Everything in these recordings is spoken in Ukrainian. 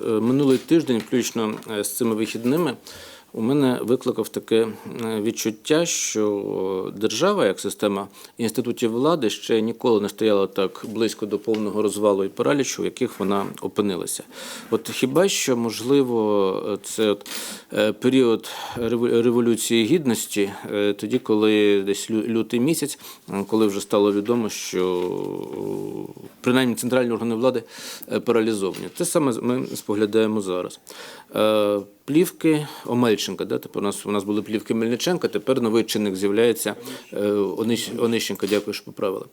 Е, Минулий тиждень, включно е, з цими вихідними, у мене викликав таке е, відчуття, що держава, як система інститутів влади, ще ніколи не стояла так близько до повного розвалу і паралічу, в яких вона опинилася. От хіба що можливо це от е, період революції гідності, е, тоді, коли десь лютий місяць, коли вже стало відомо, що принаймні центральні органи влади паралізовані. Те саме ми споглядаємо зараз. Плівки Омельченка, да? тепер у нас у нас були плівки Мельниченка, тепер новий чинник з'являється е, Онищенка. Дякую, що поправили.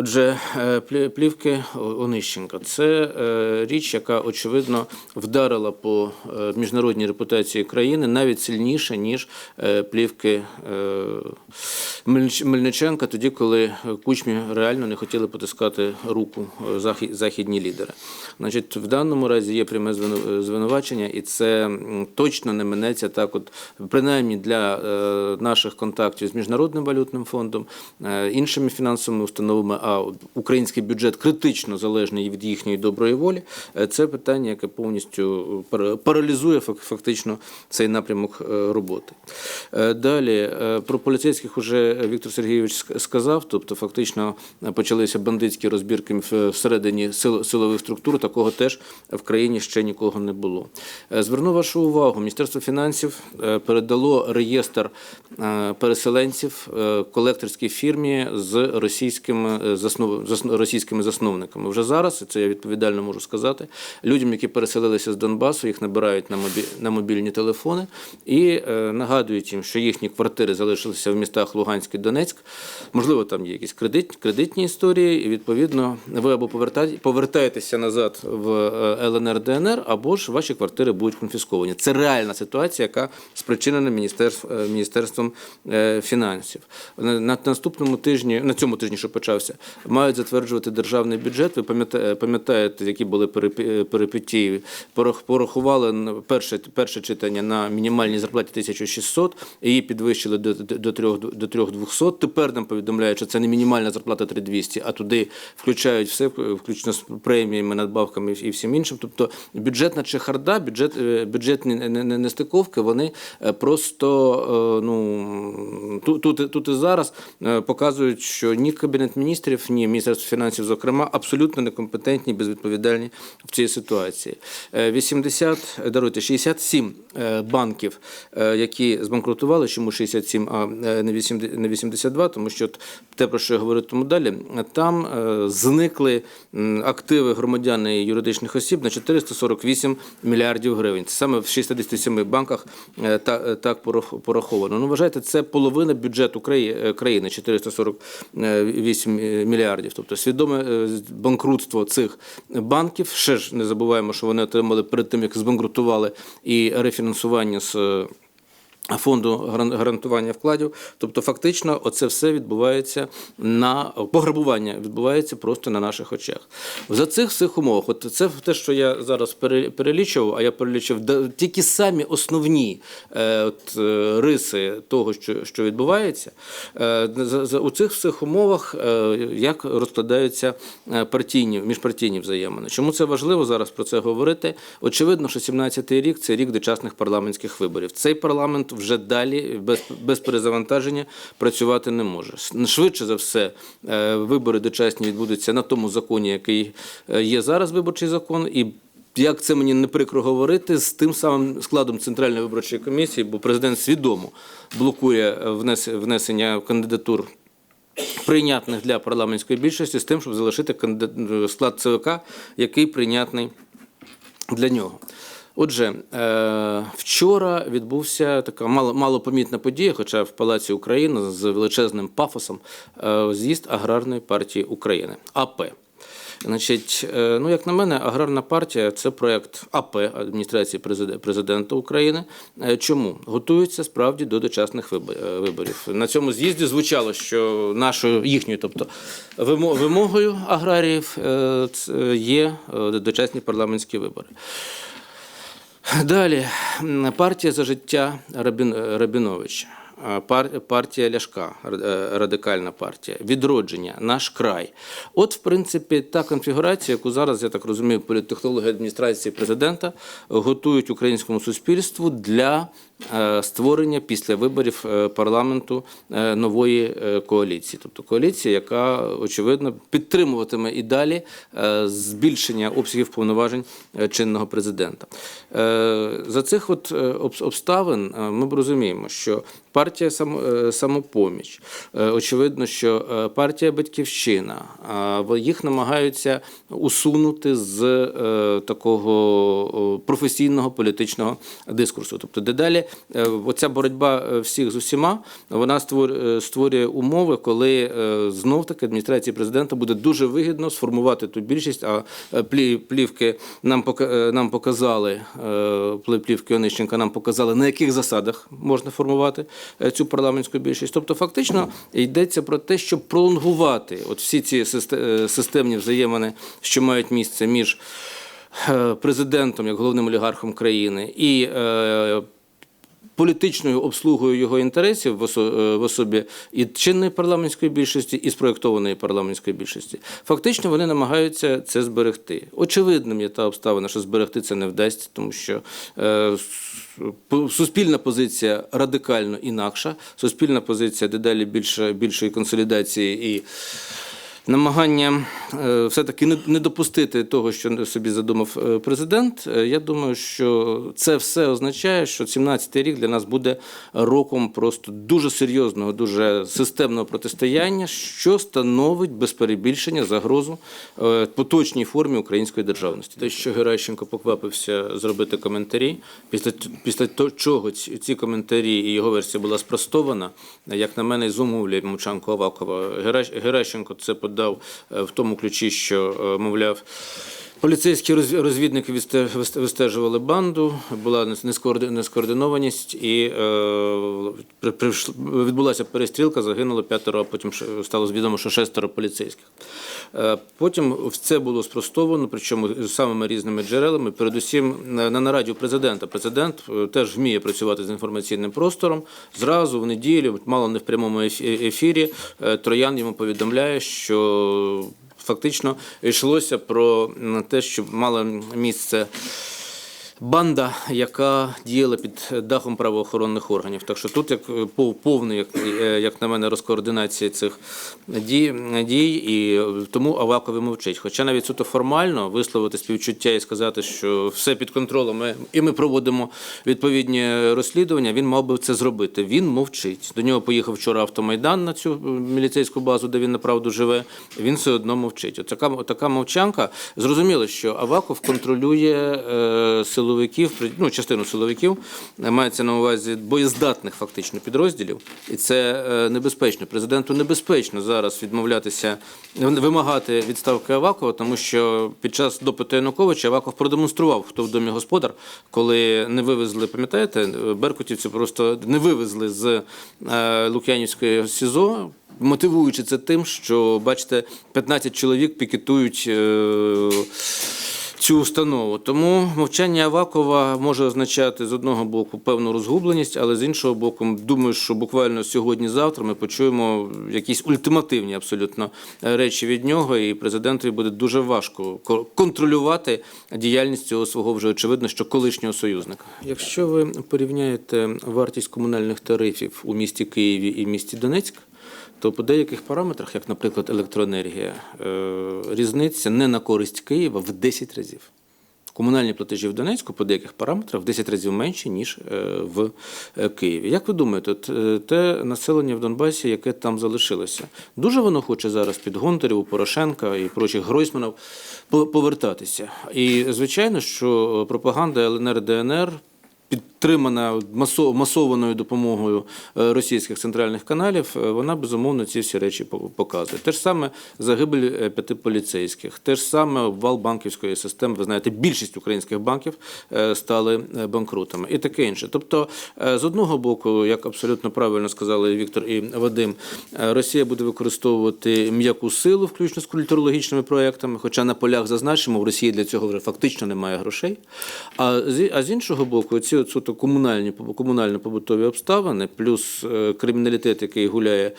Отже, е, плівки Онищенка це е, річ, яка очевидно вдарила по е, міжнародній репутації країни навіть сильніше, ніж плівки Мельниченка, тоді, коли кучмі реально не хотіли потискати руку західні лідери. Значить, в даному разі є пряме звину- звинувачення, і це точно не минеться так, от принаймні для наших контактів з міжнародним валютним фондом, іншими фінансовими установами, а український бюджет критично залежний від їхньої доброї волі. е, Це питання, яке повністю пара- паралізує фактично цей напрямок е, роботи. Е, Далі е, про поліцейських уже Віктор Сергійович сказав, тобто фактично е, почалися бандитські розбірки всередині сил- силових структур. Такого теж в країні ще нікого не було. Е, Зверну вашу увагу, Міністерство фінансів е, передало реєстр е, переселенців е, колекторській фірмі з російськими е, заснов... засно- російськими засновниками. Вже зараз, і це я відповідально можу сказати, людям, які переселилися з Донбасу, їх набирають на, мобі... на мобільні телефони і е, нагадують їм, що їхні квартири залишилися в містах Луганськ і Донецьк. Можливо, там є якісь кредит... кредитні історії, і відповідно ви або повертаєте... повертаєтеся назад в е, ЛНР ДНР, або ж ваші квартири будуть конфісковані. Це реальна ситуація, яка спричинена е, міністерством е, фінансів. На на наступному тижні, на цьому тижні, що почався, мають затверджувати державний бюджет. Ви пам'ята- пам'ятаєте, які були перипетії. Порахували перше, перше читання на мінімальній зарплаті 1600, її підвищили до, до, до, 3, до 3200. Тепер нам повідомляють, що це не мінімальна зарплата 3200, а туди включають все, включно з преміями, надбавками і всім іншим. Тобто бюджетна чехарда, бюджет, е, бюджетні не- не- не- нестиковки, вони е, просто е, ну, тут, тут, і зараз показують, що ні Кабінет міністрів, ні Міністерство фінансів, зокрема, абсолютно некомпетентні, безвідповідальні в цій ситуації. Е, 80, е, даруйте, 67 е, банків, е, які збанкрутували, чому 67, а е, не 80 не 82, тому що те, про що я говорю тому далі, там е, зникли активи громадян і юридичних осіб на 448 мільярдів гривень. Це саме в 67 банках е, та- е, так порах- пораховано. Ну, вважайте, це половина бюджету краї- е, країни 448 мільярдів. Тобто свідоме е, банкрутство цих банків. Ще ж не забуваємо, що вони отримали перед тим, як збанкрутували і рефінансування з. Фонду гаран- гарантування вкладів, тобто фактично, оце все відбувається на пограбування, відбувається просто на наших очах. За цих всіх умовах, от це те, що я зараз перелічував, а я перелічив тільки самі основні е, от, е, риси того, що, що відбувається. Е, за, у цих всіх умовах як розкладаються партійні міжпартійні взаємини. Чому це важливо зараз про це говорити? Очевидно, що 17-й рік це рік дочасних парламентських виборів. Цей парламент вже далі без, без перезавантаження працювати не може. Швидше за все, е, вибори дочасні відбудуться на тому законі, який е, є зараз виборчий закон, і як це мені не прикро говорити з тим самим складом центральної виборчої комісії, бо президент свідомо блокує е, внесення кандидатур прийнятних для парламентської більшості з тим, щоб залишити склад ЦВК, який прийнятний для нього. Отже, е, вчора відбувся така мало, малопомітна подія, хоча в Палаці України з величезним пафосом е, з'їзд аграрної партії України АП. Значить, е, ну як на мене, аграрна партія це проект АП адміністрації президента України. Чому готуються справді до дочасних виборів? На цьому з'їзді звучало, що нашою їхньою, тобто вимогою аграріїв є дочасні парламентські вибори. Далі партія за життя Рабін, Рабіновича. пар- партія Ляшка, е, радикальна партія, відродження, наш край. От, в принципі, та конфігурація, яку зараз, я так розумію, політтехнологи адміністрації президента готують українському суспільству для створення після виборів е, парламенту е, нової е, коаліції. Тобто коаліція, яка очевидно підтримуватиме і далі е, збільшення обсягів повноважень е, чинного президента. Е, За цих от е, обставин е, ми б розуміємо, що партія е, самопоміч, е, очевидно, що е, партія Батьківщина, їх намагаються усунути з е, такого професійного політичного дискурсу. Тобто, дедалі е, оця боротьба е, всіх з усіма вона е, створює умови, коли е, знов таки адміністрації президента буде дуже вигідно сформувати ту більшість. А е, плі- плівки нам е, нам показали е, плівки Онищенка нам показали на яких засадах можна формувати е, цю парламентську більшість. Тобто, фактично йдеться про те, щоб пролонгувати от всі ці е, системні взаємини, що мають місце між е, президентом як головним олігархом країни і е, політичною обслугою його інтересів е, в особі і чинної парламентської більшості, і спроєктованої парламентської більшості. Фактично вони намагаються це зберегти. Очевидним є та обставина, що зберегти це не вдасться, тому що е, суспільна позиція радикально інакша, суспільна позиція дедалі більше, більшої консолідації і намагання е, все-таки не, допустити того, що собі задумав е, президент. Е, Я думаю, що це все означає, що 17-й рік для нас буде роком просто дуже серйозного, дуже системного протистояння, що становить без перебільшення загрозу поточній формі української державності. Те, що Геращенко поквапився зробити коментарі, після, після того, чого ці, коментарі і його версія була спростована, як на мене, зумовлює мовчанку Авакова. Геращенко це подав е, в тому ключі, що, е, мовляв, Поліцейські розв- розвідники вистежували банду, була нес- нескоорди- нескоординованість, і е, відбулася перестрілка, загинуло п'ятеро, а потім стало відомо, що шестеро поліцейських. Е, Потім це було спростовано, причому з самими різними джерелами. Передусім на на нараді у президента. Президент е, теж вміє працювати з інформаційним простором. Зразу в неділю, мало не в прямому ефірі, Троян йому повідомляє, що фактично йшлося про те, що мало місце банда, яка діяла під дахом правоохоронних органів. Так що тут як е, пов- повний, як, е, як на мене, розкоординація цих дій, і тому Аваков і мовчить. Хоча навіть суто формально висловити співчуття і сказати, що все під контролем, і ми проводимо відповідні розслідування, він мав би це зробити. Він мовчить. До нього поїхав вчора автомайдан на цю е, міліцейську базу, де він направду живе. Він все одно мовчить. От така, мовчанка. Зрозуміло, що Аваков контролює е, силовиків, ну, частину силовиків, е, мається на увазі боєздатних фактично підрозділів, і це е, небезпечно. Президенту небезпечно зараз відмовлятися, вимагати відставки Авакова, тому що під час допиту Януковича Аваков продемонстрував, хто в домі господар, коли не вивезли, пам'ятаєте, беркутівці просто не вивезли з е, Лук'янівської СІЗО. Мотивуючи це тим, що бачите, 15 чоловік пікетують е, цю установу. Тому мовчання Авакова може означати з одного боку певну розгубленість, але з іншого боку, думаю, що буквально сьогодні-завтра ми почуємо якісь ультимативні абсолютно е, речі від нього, і президентові буде дуже важко ко- контролювати діяльність цього свого вже очевидно, що колишнього союзника. Якщо ви порівняєте вартість комунальних тарифів у місті Києві і місті Донецьк. То по деяких параметрах, як, наприклад, електроенергія, е, різниця не на користь Києва в 10 разів. Комунальні платежі в Донецьку по деяких параметрах в 10 разів менші, ніж е, в е, Києві. Як ви думаєте, те населення в Донбасі, яке там залишилося, дуже воно хоче зараз під Гонтарів, Порошенка і прочих Гройсманів повертатися? І звичайно, що пропаганда ЛНР ДНР підтримана масованою допомогою е, російських центральних каналів, е, вона безумовно ці всі речі показує. Те ж саме загибель е, п'яти поліцейських, те ж саме обвал банківської системи. Ви знаєте, більшість українських банків стали банкрутами і таке інше. Тобто, з одного боку, як абсолютно правильно сказали Віктор і Вадим, Росія буде використовувати м'яку силу, включно з культурологічними проектами. Хоча на полях зазначимо, в Росії для цього вже фактично немає грошей. А з іншого боку, ці от суто комунальні комунально-побутові обставини, плюс е, криміналітет, який гуляє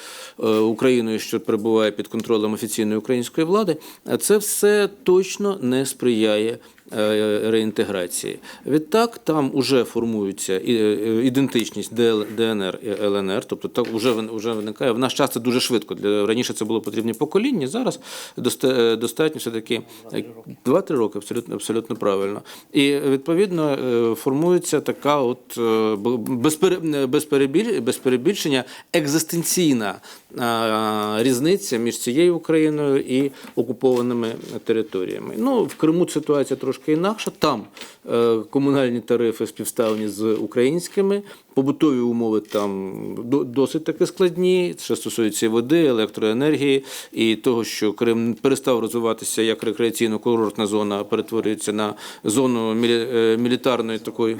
е, Україною, що перебуває під контролем офіційної української влади, це все точно не сприяє. Е, Реінтеграції. Відтак там вже формується е, ідентичність ДНР і ЛНР, тобто так вже вже виникає. В наш час це дуже швидко. Раніше це було потрібні покоління. Зараз доста- е, достатньо все таки 2-3 роки, абсолютно абсолютно правильно. І відповідно е, формується така, от е, без, пере- без, перебіль- без перебільшення екзистенційна е, різниця між цією Україною і окупованими територіями. Ну в Криму ситуація трошки інакша. Там е, комунальні тарифи співставлені з українськими, побутові умови там досить таки складні. Що стосується води, електроенергії і того, що Крим перестав розвиватися як рекреаційно-курортна зона, а перетворюється на зону е, мілітарної такої.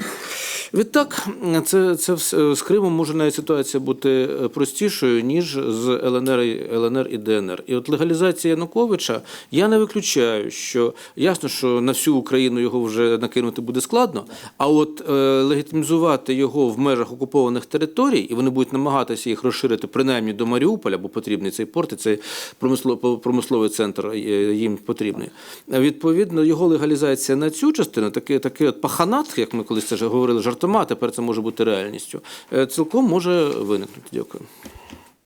Відтак, це, це все- з Кримом може навіть ситуація бути е, простішою, ніж з ЛНР, ЛНР і ДНР. І от легалізація Януковича, я не виключаю, що ясно, що на всю Україну його вже накинути буде складно, а от е, легітимізувати його в межах окупованих територій, і вони будуть намагатися їх розширити принаймні до Маріуполя, бо потрібний цей порт, і цей промисло- промисловий центр е, їм потрібний. Відповідно, його легалізація на цю частину, такий, такий от паханат, як ми колись це вже говорили жартома, тепер це може бути реальністю, е, цілком може виникнути. Дякую.